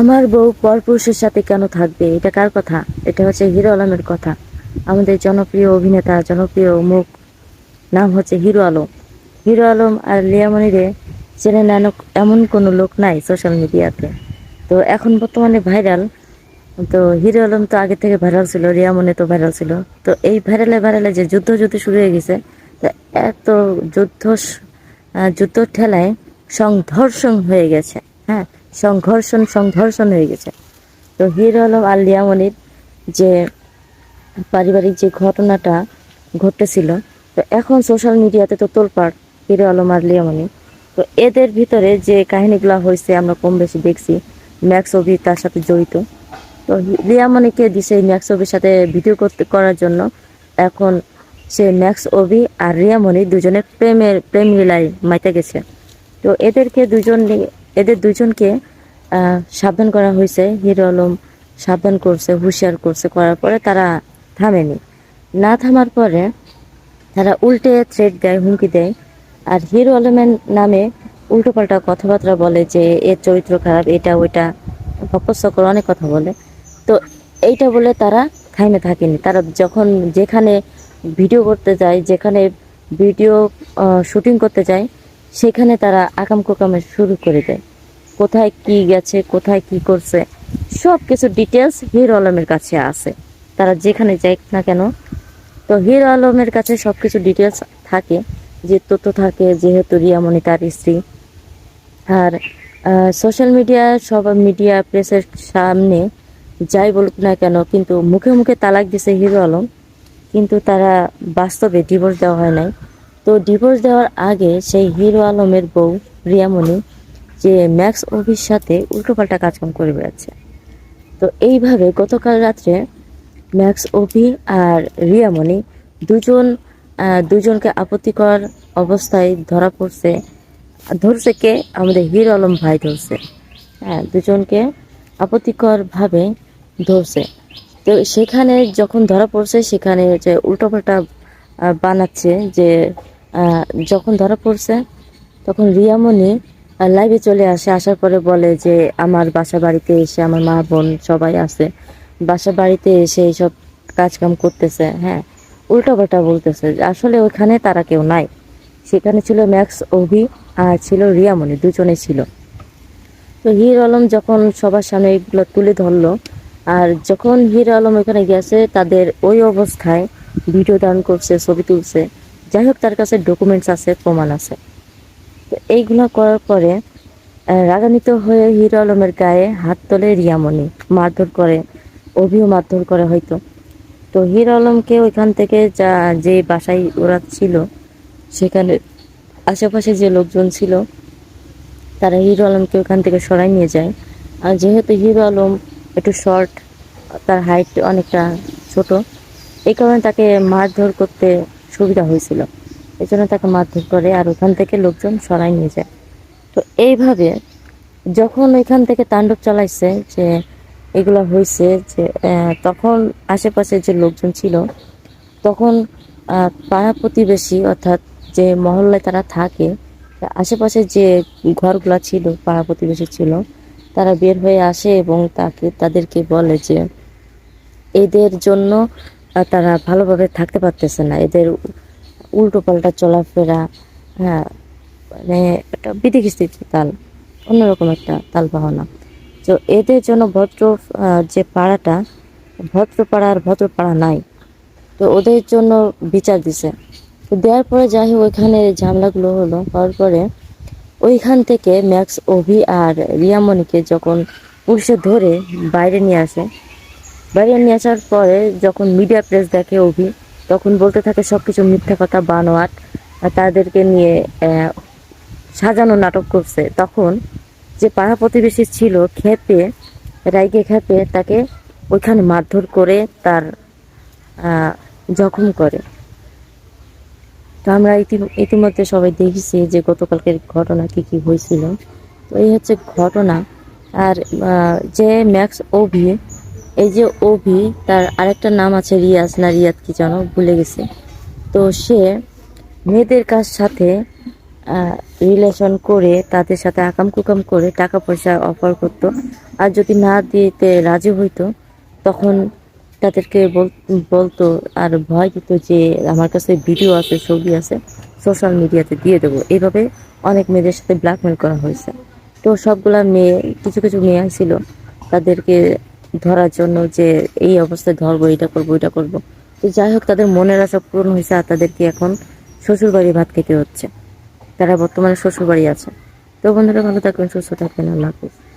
আমার বউ পরপুরুষের সাথে কেন থাকবে? এটা কার কথা? এটা হচ্ছে হিরো আলমের কথা। আমাদের জনপ্রিয় অভিনেতা, জনপ্রিয় মুখ নাম হচ্ছে হিরো আলম। হিরো আলম আর লিয়ামনিরে চেনে নেন এমন কোনো লোক নাই সোশ্যাল মিডিয়াতে। তো এখন বর্তমানে ভাইরাল। তো হিরো আলম তো আগে থেকে ভাইরাল ছিল রিয়ামনি তো ভাইরাল ছিল। তো এই ভাইরালে ভাইরালে যে যুদ্ধ যুদ্ধ শুরু হয়ে গেছে এত যুদ্ধ যুদ্ধ ঠেলায় সংঘর্ষণ হয়ে গেছে হ্যাঁ? সংঘর্ষণ সংঘর্ষণ হয়ে গেছে। তো হিরো আলম আর লিয়ামনির যে পারিবারিক যে ঘটনাটা ঘটেছিল তো এখন সোশ্যাল মিডিয়াতে তো তোলপাড় হিরো আলম আর লিয়ামনি তো এদের ভিতরে যে কাহিনীগুলো হয়েছে আমরা কম বেশি দেখছি, ম্যাক্স অভি তার সাথে জড়িত। তো লিয়ামনিকে দিছে এই ম্যাক্স অভির সাথে ভিডিও করতে, করার জন্য। এখন সে ম্যাক্স অভি আর রিয়ামণি দুজনের প্রেমের, প্রেম লীলায় মাইতে গেছে। তো এদেরকে দুজন এদের দুজনকে সাবধান করা হয়েছে। হিরো আলম সাবধান করছে, হুঁশিয়ার করছে, করার পরে তারা থামেনি। না থামার পরে তারা উল্টে থ্রেড দেয়, হুমকি দেয়। আর হিরো আলমের নামে উল্টোপাল্টা কথাবার্তা বলে যে, এর চরিত্র খারাপ, এটা, ওইটা সকল অনেক কথা বলে। তো এইটা বলে তারা থাইমে থাকেনি। তারা যখন যেখানে ভিডিও করতে যায়, যেখানে ভিডিও শুটিং করতে যায়, সেখানে তারা আকাম কোকামে শুরু করে দেয়। কোথায় কি গেছে, কোথায় কি করছে সব কিছু ডিটেলস হিরো আলমের কাছে আছে। তারা যেখানে যায় না কেন, তো হিরো আলমের কাছে সব কিছু ডিটেলস থাকে, যে তথ্য থাকে, যেহেতু রিয়ামণি তার স্ত্রী। আর সোশ্যাল মিডিয়া সব মিডিয়া প্রেসের সামনে যাই বলুক না কেন, কিন্তু মুখে মুখে তালাক দিছে হিরো আলম। কিন্তু তারা বাস্তবে ডিভোর্স দেওয়া হয় নাই। তো ডিভোর্স দেওয়ার আগে সেই হিরো আলমের বউ রিয়ামণি যে ম্যাক্স অভির সাথে উল্টোপাল্টা কাজকাম করে বেড়াচ্ছে। তো এইভাবে গতকাল রাত্রে ম্যাক্স অভি আর রিয়ামণি দুজন দুজনকে আপত্তিকর অবস্থায় ধরা পড়ছে, ধরছে কে? আমাদের হিরো আলম ভাই ধরছে। হ্যাঁ দুজনকে আপত্তিকরভাবে ধরছে। তো সেখানে যখন ধরা পড়ছে, সেখানে যে উল্টোপাল্টা বানাচ্ছে যে যখন ধরা পড়ছে, তখন রিয়ামণি লাইভে চলে আসে। আসার পরে বলে যে, আমার বাসা বাড়িতে এসে আমার মা বোন সবাই আছে। বাসা বাড়িতে এসে এইসব কাজ কাম করতেছে। হ্যাঁ উল্টোপাল্টা বলতেছে। আসলে ওখানে তারা কেউ নাই। সেখানে ছিল ম্যাক্স, অভি আর ছিল রিয়ামণি, দুজনে ছিল। তো হির আলম যখন সবার সামনে এগুলো তুলে ধরলো, আর যখন হির আলম ওখানে গেছে, তাদের ওই অবস্থায় ভিডিও দান করছে, ছবি তুলছে। যাই হোক, তার কাছে ডকুমেন্টস আছে, প্রমাণ আছে। এইগুলো করার পরে রাগান্বিত হয়ে হিরো আলমের গায়ে হাত তোলে রিয়ামণি। মারধর করে, অভিও মারধর করে হয়তো। তো হিরো আলমকে ওইখান থেকে যা, যে বাসায় ওরা ছিল, সেখানে আশেপাশে যে লোকজন ছিল, তারা হিরো আলমকে ওখান থেকে সরাই নিয়ে যায়। আর যেহেতু হিরো আলম একটু শর্ট তার হাইট অনেকটা ছোট, এই কারণে তাকে মারধর করতে সুবিধা হয়েছিল। এই জন্য তাকে মারধর করে আর ওখান থেকে লোকজন সরাই নিয়ে যায়। তো এইভাবে যখন ওইখান থেকে তাণ্ডব চালাইছে যে এগুলো হয়েছে যে তখন আশেপাশে যে লোকজন ছিল, তখন পাড়া প্রতিবেশী অর্থাৎ যে মহল্লায় তারা থাকে, আশেপাশে যে ঘরগুলা ছিল, পাড়া প্রতিবেশী ছিল, তারা বের হয়ে আসে এবং তাকে, তাদেরকে বলে যে এদের জন্য তারা ভালোভাবে থাকতে পারতেছে না। এদের উল্টো পাল্টা চলাফেরা হ্যাঁ মানে একটা বিধিকিস্তির তাল, অন্যরকম একটা তাল বাহনা। তো এদের জন্য ভদ্র যে পাড়াটা ভদ্র পাড়া আর ভদ্র পাড়া নাই। তো ওদের জন্য বিচার দিছে। তো দেওয়ার পরে যাই হোক, ওইখানে ঝামেলাগুলো হলো, হওয়ার পরে ওইখান থেকে ম্যাক্স, অভি আর রিয়ামণিকে যখন পুলিশে ধরে বাইরে নিয়ে আসে, বাইরে নিয়ে আসার পরে যখন মিডিয়া প্রেস দেখে অভি তখন বলতে থাকে সব কিছু মিথ্যা কথা, বানোয়াট তাদেরকে নিয়ে সাজানো নাটক করছে। তখন যে পাড়া প্রতিবেশী ছিল খেপে রাইগে খেপে তাকে ওইখানে মারধর করে তার জখম করে। তো আমরা ইতি- ইতিমধ্যে সবাই দেখেছি যে গতকালকের ঘটনা কি কি হয়েছিল। তো এই হচ্ছে ঘটনা। আর যে ম্যাক্স ওভি এই যে ওভি তার আরেকটা নাম আছে রিয়াজ। না রিয়াদ কি যেন ভুলে গেছে। তো সে মেয়েদের কাছ সাথে রিলেশন করে, তাদের সাথে আকাম কুকাম করে টাকা পয়সা অফার করতো। আর যদি না দিতে রাজি হইতো, তখন তাদেরকে বল- বলতো আর ভয় দিত যে আমার কাছে ভিডিও আছে, ছবি আছে সোশ্যাল মিডিয়াতে দিয়ে দেবো। এইভাবে অনেক মেয়েদের সাথে ব্ল্যাকমেল করা হয়েছে। তো সবগুলা মেয়ে, কিছু কিছু মেয়ে ছিল তাদেরকে ধরার জন্য যে এই অবস্থায় ধরবো এটা করব এটা করব। তো যাই হোক, তাদের মনের আশা পূরণ হয়েছে আর তাদেরকে এখন শ্বশুরবাড়ি ভাত খেতে হচ্ছে। তারা বর্তমানে শ্বশুরবাড়ি আছে। তো বন্ধুরা, ভালো থাকবেন, সুস্থ থাকবেন, আল্লাহ হাফিজ।